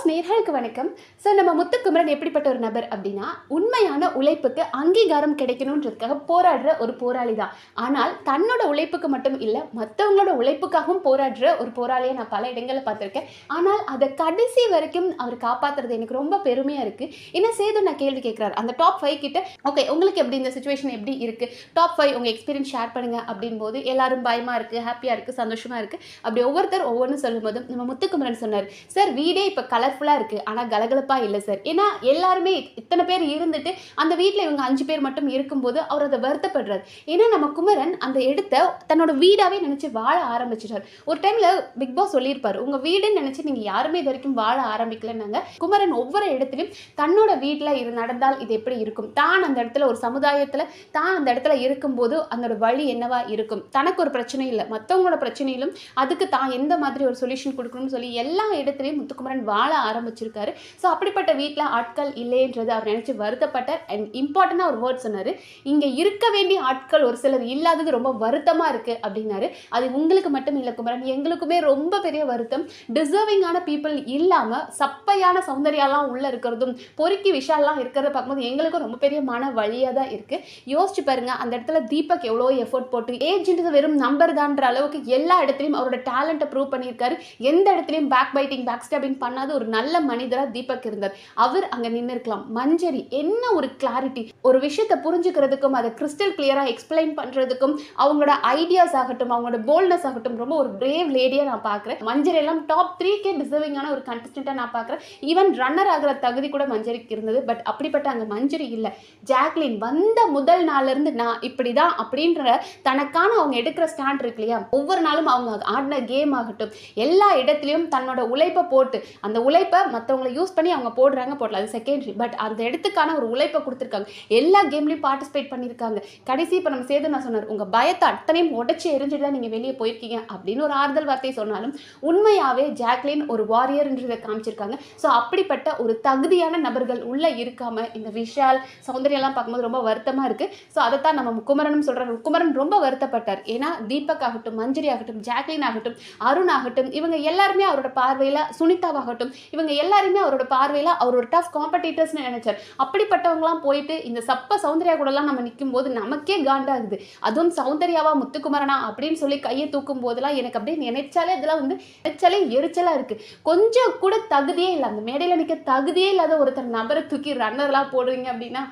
Pass நேர்களுக்கு வணக்கம். So நம்ம முத்துக்குமரன் எப்படிப்பட்ட ஒரு நபர் அப்படின்னா உண்மையான உழைப்புக்கு அங்கீகாரம் கிடைக்கணுன்றதுக்காக போராடுற ஒரு போராளி தான். ஆனால் தன்னோட உழைப்புக்கு மட்டும் இல்லை மற்றவங்களோட உழைப்புக்காகவும் போராடுற ஒரு போராளியை நான் பல இடங்களில் பார்த்துருக்கேன். ஆனால் அதை கடைசி வரைக்கும் அவர் காப்பாற்றுறது எனக்கு ரொம்ப பெருமையாக இருக்குது என்ன சேது நான் கேள்வி கேட்குறாரு. அந்த டாப் ஃபைவ் கிட்ட ஓகே உங்களுக்கு எப்படி இந்த சுச்சுவேஷன் எப்படி இருக்குது டாப் ஃபைவ் உங்கள் எக்ஸ்பீரியன்ஸ் ஷேர் பண்ணுங்க. அப்படின் போது எல்லாரும் பயமாக இருக்குது ஹாப்பியாக இருக்குது சந்தோஷமாக இருக்குது அப்படி ஒவ்வொருத்தர் ஒவ்வொன்றும் சொல்லும்போது நம்ம முத்துக்குமரன் சொன்னார் சார் வீடே இப்போ கலர் கலர்ஃபுல்லாக இருக்குது ஆனால் கலகலப்பாக இல்லை சார் ஏன்னா எல்லாருமே இத்தனை பேர் இருந்துட்டு அந்த வீட்டில் இவங்க அஞ்சு பேர் மட்டும் இருக்கும்போது அவர் அதை வருத்தப்படுறார். ஏன்னா நம்ம குமரன் அந்த இடத்த தன்னோட வீடாகவே நினச்சி வாழ ஆரம்பிச்சிட்டார். ஒரு டைமில் பிக் பாஸ் சொல்லியிருப்பார் உங்கள் வீடுன்னு நினச்சி நீங்கள் யாருமே இது வரைக்கும் வாழ ஆரம்பிக்கலன்னாங்க. குமரன் ஒவ்வொரு இடத்துலையும் தன்னோட வீட்டில் இது நடந்தால் இது எப்படி இருக்கும்? தான் அந்த இடத்துல ஒரு சமுதாயத்தில் தான் அந்த இடத்துல இருக்கும்போது அதோட வழி என்னவா இருக்கும்? தனக்கு ஒரு பிரச்சனை இல்லை. மற்றவங்களோட பிரச்சனையிலும் அதுக்கு தான் எந்த மாதிரி ஒரு சொல்யூஷன் கொடுக்கணும்னு சொல்லி எல்லா இடத்துலையும் முத்துக்குமரன் வாழ ஆரம்பிச்சிருக்காரு. ஸோ அப்படிப்பட்ட வீட்டில் ஆட்கள் இல்லைன்றது அவர் நினச்சி வருத்தப்பட்டார் அண்ட் இம்பார்ட்டண்ட்டாக ஒரு வேர்ட் சொன்னார். இங்கே இருக்க வேண்டிய ஆட்கள் ஒரு சிலர் இல்லாதது ரொம்ப வருத்தமாக இருக்குது அப்படின்னாரு. அது உங்களுக்கு மட்டும் இல்லை குமரன். எங்களுக்குமே ரொம்ப பெரிய வருத்தம். டிசர்விங்கான பீப்புள் இல்லாமல் சப்பையான சௌந்தர்யாலாம் உள்ளே இருக்கிறதும் பொறுக்கி விஷாலாம் இருக்கிறத பார்க்கும்போது எங்களுக்கும் ரொம்ப பெரிய மன வழியாக தான் இருக்குது யோசிச்சு பாருங்க அந்த இடத்துல தீபக் எவ்வளோ எஃபோர்ட் போட்டு ஏஜ்ன்றது வெறும் நம்பர் தான்ற அளவுக்கு எல்லா இடத்துலையும் அவரோட டேலண்ட்டை ப்ரூவ் பண்ணியிருக்காரு. எந்த இடத்துலையும் பேக் பைட்டிங் பேக் ஸ்டாபிங் பண்ணாத ஒரு நல்ல மனிதராக தீபக் இருந்தார். அவர் அங்கே நின்று இருக்கலாம் மஞ்சரி என்ன ஒரு கிளாரிட்டி ஒரு விஷயத்தை புரிஞ்சுக்கிறதுக்கும் அதை கிறிஸ்டல் கிளியராக எக்ஸ்பிளைன் பண்ணுறதுக்கும் அவங்களோட ஐடியாஸ் ஆகட்டும் அவங்களோட போல்ட்னஸ் ஆகட்டும் ரொம்ப ஒரு பிரேவ் லேடியாக நான் பார்க்குறேன் மஞ்சரி எல்லாம் டாப் த்ரீ கே டிசர்விங்கான ஒரு கண்டஸ்டண்ட்டாக நான் பார்க்குறேன் ஈவன் ரன்னர் ஆகிற தகுதி கூட மஞ்சரிக்கு இருந்தது. பட் அப்படிப்பட்ட அங்கே மஞ்சரி இல்லை. ஜாக்லின் வந்த முதல் நாள்ல இருந்து நான் இப்படி தான் அப்படின்ற தனக்கான அவங்க எடுக்கிற ஸ்டாண்ட் இருக்கு இல்லையா? ஒவ்வொரு நாளும் அவங்க ஆடின கேம் ஆகட்டும் எல்லா இடத்துலையும் தன்னோட உழைப்பை போட்டு அந்த உழைப்பு மற்றவங்களை யூஸ் பண்ணி அவங்க போடுறாங்க போடல. அது செகண்டரி பட் அந்த இடத்துக்கான ஒரு உழைப்பை கொடுத்துருக்காங்க. எல்லா கேம்லையும் பார்ட்டிசிபேட் பண்ணியிருக்காங்க. கடைசி இப்போ நம்ம சேது நான் சொன்னார் உங்கள் பயத்தை அத்தனையும் உடச்சி எரிஞ்சுட்டு தான் நீங்கள் வெளியே போயிருக்கீங்க. அப்படின்னு ஒரு ஆறுதல் வார்த்தை சொன்னாலும் உண்மையாகவே ஜாக்லின் ஒரு வாரியர்ன்றதை காமிச்சிருக்காங்க. ஸோ அப்படிப்பட்ட ஒரு தகுதியான நபர்கள் உள்ளே இருக்காம இந்த விஷால் சௌந்தர்யெல்லாம் பார்க்கும்போது ரொம்ப வருத்தமாக இருக்குது ஸோ அதை தான் நம்ம குமரனும் சொல்கிறார் குமரன் ரொம்ப வருத்தப்பட்டார். ஏன்னா தீபக் ஆகட்டும் மஞ்சரி ஆகட்டும் ஜாக்லின் ஆகட்டும் அருண் ஆகட்டும் இவங்க எல்லாருமே அவரோட பார்வையில் சுனிதாவாகட்டும் இவங்க எல்லாருமே அவரோட பார்வையில் அவர் ஒரு டஃப் காம்படிட்டர்ஸ்னு நினைச்சார். அப்படிப்பட்டவங்களாம் போயிட்டு இந்த சப்ப சௌந்தர்யா கூடலாம் நம்ம நிற்கும் போது நமக்கே காண்டாகுது. அதுவும் சௌந்தர்யாவா முத்துக்குமரனா அப்படின்னு சொல்லி கையை தூக்கும் போதெல்லாம் எனக்கு அப்படியே நினைச்சாலே இதெல்லாம் வந்து நினைச்சாலே எரிச்சலாக இருக்குது கொஞ்சம் கூட தகுதியே இல்லை அந்த மேடையில் நிற்க தகுதியே இல்லாத ஒருத்தர் நபரை தூக்கி ரன்னர்லாம் போடுவீங்க அப்படின்னா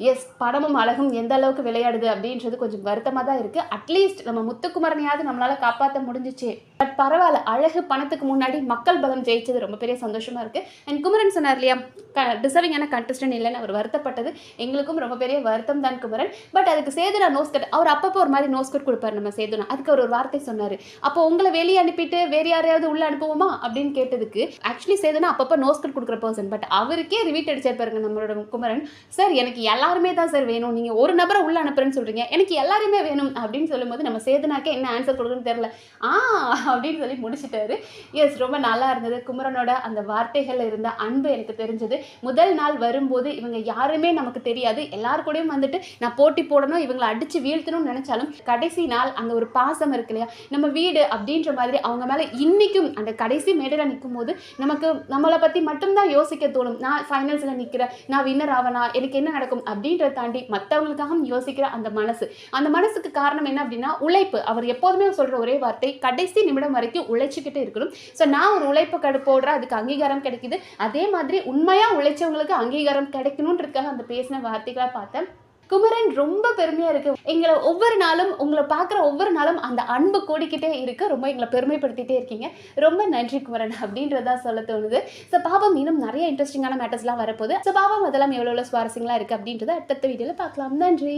எஸ் படமும் அழகும் எந்த அளவுக்கு விளையாடுது அப்படின்றது கொஞ்சம் வருத்தமாக தான் இருக்குது அட்லீஸ்ட் நம்ம முத்துக்குமரனையாவது நம்மளால் காப்பாற்ற முடிஞ்சிச்சு. பட் பரவாயில்ல அழகு பணத்துக்கு முன்னாடி மக்கள் பலம் ஜெயிச்சது ரொம்ப பெரிய சந்தோஷமாக இருக்குது அண்ட் குமரன் சொன்னார் இல்லையா க டிசர்விங்கான கண்டஸ்டன்ட் இல்லைன்னு அவர் வருத்தப்பட்டது. எங்களுக்கும் ரொம்ப பெரிய வருத்தம் தான் குமரன். பட் அதுக்கு சேதுனா நோஸ் கட் அவர் அப்பப்போ ஒரு மாதிரி நோஸ் கட் கொடுப்பார் நம்ம சேதுனா அதுக்கு அவர் ஒரு வார்த்தை சொன்னார். அப்போ உங்களை வெளியே அனுப்பிட்டு வேறு யாரையாவது உள்ளே அனுப்புவோமா அப்படின்னு கேட்டதுக்கு ஆக்சுவலி சேதுனா அப்பப்போ நோஸ் கட் கொடுக்குற பர்சன் பட் அவருக்கே ரிவீட் அடிச்சிருப்பாருங்க நம்மளோட குமரன். சார் எனக்கு எல்லாருமே தான் சார் வேணும். நீங்கள் ஒரு நபரை உள்ள அனுப்புறேன்னு சொல்கிறீங்க எனக்கு எல்லாருமே வேணும் அப்படின்னு சொல்லும்போது நம்ம சேதுனாக்கே என்ன ஆன்சர் கொடுக்குன்னு தெரில ஆ அப்படின்னு சொல்லி முடிச்சிட்டாரு. எஸ் ரொம்ப நல்லா இருந்தது. குமரனோட அந்த வார்த்தைகளில் இருந்த அன்பு எனக்கு தெரிஞ்சது. முதல் நாள் வரும்போது இவங்க யாருமே நமக்கு தெரியாது. எல்லார் கூடயும் வந்துட்டு நான் போட்டி போடணும் இவங்களை அடித்து வீழ்த்தணும்னு நினச்சாலும் கடைசி நாள் அந்த ஒரு பாசம் இருக்கு இல்லையா? நம்ம வீடு அப்படின்ற மாதிரி அவங்க மேலே இன்றைக்கும் அந்த கடைசி மேடையில் நிற்கும் போது நமக்கு நம்மளை பற்றி மட்டும்தான் யோசிக்க தோணும். நான் ஃபைனல்ஸில் நிற்கிறேன் நான் வின்னர் ஆவனா? எனக்கு என்ன நடக்கும்? அப்படின்றத தாண்டி மற்றவங்களுக்காக யோசிக்கிற அந்த மனசு. அந்த மனசுக்கு காரணம் என்ன அப்படின்னா உழைப்பு. அவர் எப்போதுமே சொல்கிற ஒரே வார்த்தை கடைசி நிமிடம் வரைக்கும் உழைச்சிக்கிட்டு இருக்கணும். ஸோ நான் ஒரு உழைப்பு கடு போடுறேன் அதுக்கு அங்கீகாரம் கிடைக்குது. அதே மாதிரி உண்மையாக உழைச்சவங்களுக்கு அங்கீகாரம் கிடைக்கணுன்றதுக்காக அந்த பேசின வார்த்தைகளை பார்த்தேன். ரொம்ப பெருமையாக இருக்குது எங்களை ஒவ்வொரு நாளும் உங்களை பார்க்குற ஒவ்வொரு நாளும் அந்த அன்பு கூடிக்கிட்டே இருக்கு. ரொம்ப எங்களை பெருமைப்படுத்திட்டே இருக்கீங்க. ரொம்ப நன்றி குமரன் அப்படின்றதா சொல்ல தோணுது. ஸோ பாவம் இன்னும் நிறைய இன்ட்ரெஸ்டிங்கான மேட்டர்ஸ்லாம் வரப்போகுது. ஸோ பாவம் அதெல்லாம் எவ்வளோ சுவாரஸ்யங்களாக இருக்குது அப்படின்றத அடுத்தடுத்த வீடியோவில் பார்க்கலாம். நன்றி.